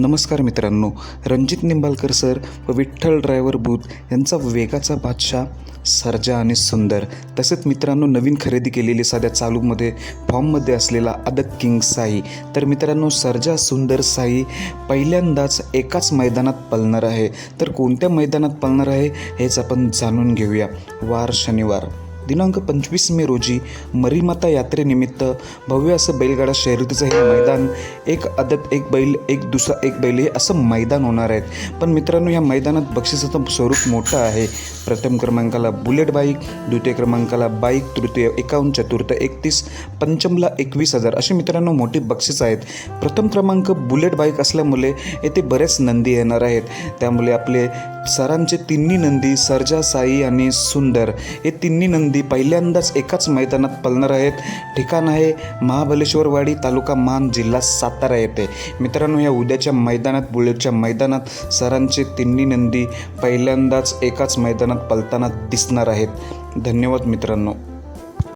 नमस्कार मित्रांनो रणजित निंबाळकर सर व विठ्ठल ड्रायव्हर बूथ यांचा वेगाचा बादशाह सर्जा आणि सुंदर. तसेच मित्रांनो नवीन खरेदी केलेली साध्या चालूमध्ये फॉर्ममध्ये असलेला अदक किंग साई. तर मित्रांनो सर्जा सुंदर साई पहिल्यांदाच एकाच मैदानात पळणार आहे. तर कोणत्या मैदानात पळणार आहे हेच आपण जाणून घेऊया. वार शनिवार. दिनांक पंचवीस मे रोजी मरीमाता यात्रेनिमित्त भव्य असं बैलगाडा शर्यतीचं हे मैदान एक अदत एक बैल एक दुसरा एक बैल हे असं मैदान होणार आहेत पण मित्रांनो या मैदानात बक्षिसाचं स्वरूप मोठं आहे. प्रथम क्रमांकाला बुलेट बाईक द्वितीय क्रमांकाला बाईक तृतीय एकावन्न चतुर्थ एकतीस पंचमला एकवीस हजार असे मित्रांनो मोठी बक्षीस आहेत. प्रथम क्रमांक बुलेट बाईक असल्यामुळे येथे बरेच नंदी येणार आहेत. त्यामुळे आपले सरांचे तिन्ही नंदी सर्जा साई आणि सुंदर हे तिन्ही नंदी पहिल्यांदाच एकाच मैदानात पलणार आहेत. ठिकाण आहे महाबलेश्वरवाडी तालुका मान जिल्हा सातारा येथे. मित्रांनो या उद्याच्या मैदानात बुलेटच्या मैदानात सरांचे तिन्ही नंदी पहिल्यांदाच एकाच मैदानात पलताना दिसणार आहेत. धन्यवाद मित्रांनो.